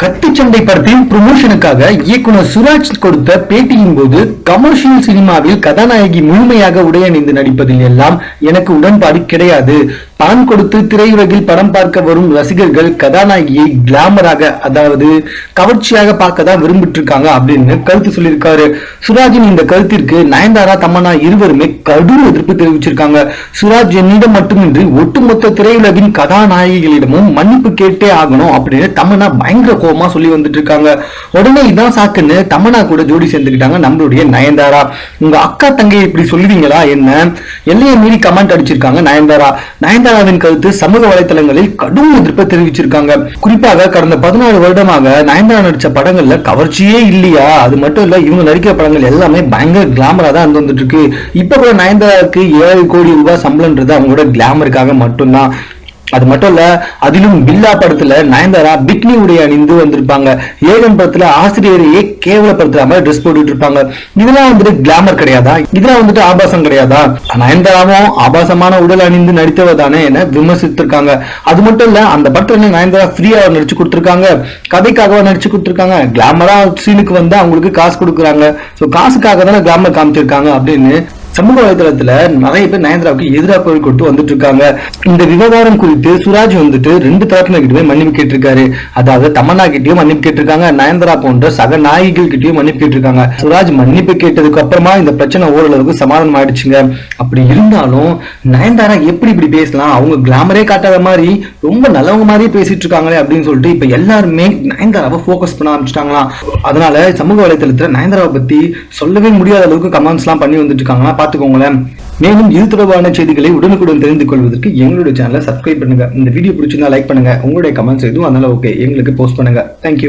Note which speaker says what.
Speaker 1: கத்திச்சண்டை படத்தின் ப்ரொமோஷனுக்காக இயக்குனர் சுராஜ் கொடுத்த பேட்டியின் போது கமர்ஷியல் சினிமாவில் கதாநாயகி முழுமையாக உடையணிந்து நடிப்பதில் எல்லாம் எனக்கு உடன்பாடு கிடையாது. பணம் கொடுத்து திரையுலகில் படம் பார்க்க வரும் ரசிகர்கள் கதாநாயகியை கிளாமராக அதாவது கவர்ச்சியாக பார்க்க தான் விரும்பிட்டு இருக்காங்க அப்படின்னு கருத்து சொல்லியிருக்காரு. சுராஜின் இந்த கருத்திற்கு நயன்தாரா தமன்னா இருவருமே கடும் எதிர்ப்பு தெரிவிச்சிருக்காங்க. சுராஜ் என்னிடம் மட்டுமின்றி ஒட்டுமொத்த திரையுலகின் கதாநாயகிகளிடமும் மன்னிப்பு கேட்டே ஆகணும் அப்படின்னு தமன்னா பயங்கர கோபமா சொல்லி வந்துட்டு இருக்காங்க உடனே இதான் சாக்குன்னு தமன்னா கூட ஜோடி சேர்ந்துக்கிட்டாங்க நம்மளுடைய நயன்தாரா. உங்க அக்கா தங்கை இப்படி சொல்லுவீங்களா என்ன? எல்லையை மீறி கமெண்ட் அடிச்சிருக்காங்க நயன்தாரா நயன்தாராவின் கருத்து சமூக வலைதளங்களில் கடும் எதிர்ப்பை தெரிவிச்சிருக்காங்க. குறிப்பாக கடந்த பதினாறு வருடமாக நயன்தாரா நடிச்ச படங்கள்ல கவர்ச்சியே இல்லையா? அது மட்டும் இல்ல இவங்க நடிக்கிற படங்கள் எல்லாமே பயங்கர கிளாமரா தான் இருந்து வந்துட்டு இருக்கு இப்ப கூட நயன்தாராவுக்கு ஏழு கோடி ரூபாய் சம்பளம்ன்றது அவங்களோட கிளாமருக்காக மட்டும்தான். அது மட்டும் இல்ல அதிலும் பில்லா படத்துல நயன்தாரா பிக்னி உடை அணிந்து வந்திருப்பாங்க. ஏகன் படத்துல ஆசிரியரையே கேவலப்படுத்துற மாதிரி ட்ரெஸ் போட்டுட்டு இருப்பாங்க. இதெல்லாம் வந்துட்டு கிளாமர் கிடையாதா? இதெல்லாம் வந்துட்டு ஆபாசம் கிடையாதா? நயன்தாராவும் ஆபாசமான உடல் அணிந்து நடித்தவ தானே என விமர்சித்திருக்காங்க. அது மட்டும் இல்ல அந்த படத்துல நயன்தாரா ஃப்ரீயா நடிச்சு கொடுத்துருக்காங்க. கதைக்காகவா நடிச்சு கொடுத்துருக்காங்க. கிளாமரா சீனுக்கு வந்து அவங்களுக்கு காசு கொடுக்குறாங்க. சோ காசுக்காக தானே கிளாமர் காமிச்சிருக்காங்க அப்படின்னு சமூக வலைதளத்துல நிறைய பேர் நயன்தாராவுக்கு எதிராக குரல் கொடுத்து வந்துட்டு இருக்காங்க. இந்த விவகாரம் குறித்து சுராஜ் வந்துட்டு ரெண்டு தரப்பினர்கிட்டயுமே மன்னிப்பு கேட்டிருக்காரு. அதாவது தமன்னா கிட்டயும் மன்னிப்பு கேட்டிருக்காங்க. நயன்தாரா போன்ற சக நாயகிகள் கிட்டயும் மன்னிப்பு கேட்டிருக்காங்க. சுராஜ் மன்னிப்பு கேட்டதுக்கு அப்புறமா இந்த பிரச்சனை ஓரளவுக்கு சமாதானம் ஆயிடுச்சுங்க. அப்படி இருந்தாலும் நயன்தாரா எப்படி இப்படி பேசலாம்? அவங்க கிளாமரே காட்டாத மாதிரி ரொம்ப நல்லவங்க மாதிரியே பேசிட்டு இருக்காங்களே அப்படின்னு சொல்லிட்டு இப்ப எல்லாருமே நயன்தாராவை ஃபோக்கஸ் பண்ண ஆரம்பிச்சிட்டாங்களாம். அதனால சமூக வலைதளத்துல நயன்தாராவை பத்தி சொல்லவே முடியாத அளவுக்கு கமெண்ட்ஸ் எல்லாம் பண்ணி வந்துட்டு இருக்காங்களா பார்த்துக்கோங்களேன். மேலும் இது தொடர்பான செய்திகளை உடனுக்குடன் தெரிந்து கொள்வதற்கு எங்களுடைய சேனலை சப்ஸ்கிரைப் பண்ணுங்க. இந்த வீடியோ பிடிச்சிருந்தா லைக் பண்ணுங்க. உங்களுடைய கமெண்ட்ஸ் எதுவும் அதனால ஓகே எங்களுக்கு போஸ்ட் பண்ணுங்க. தேங்க்யூ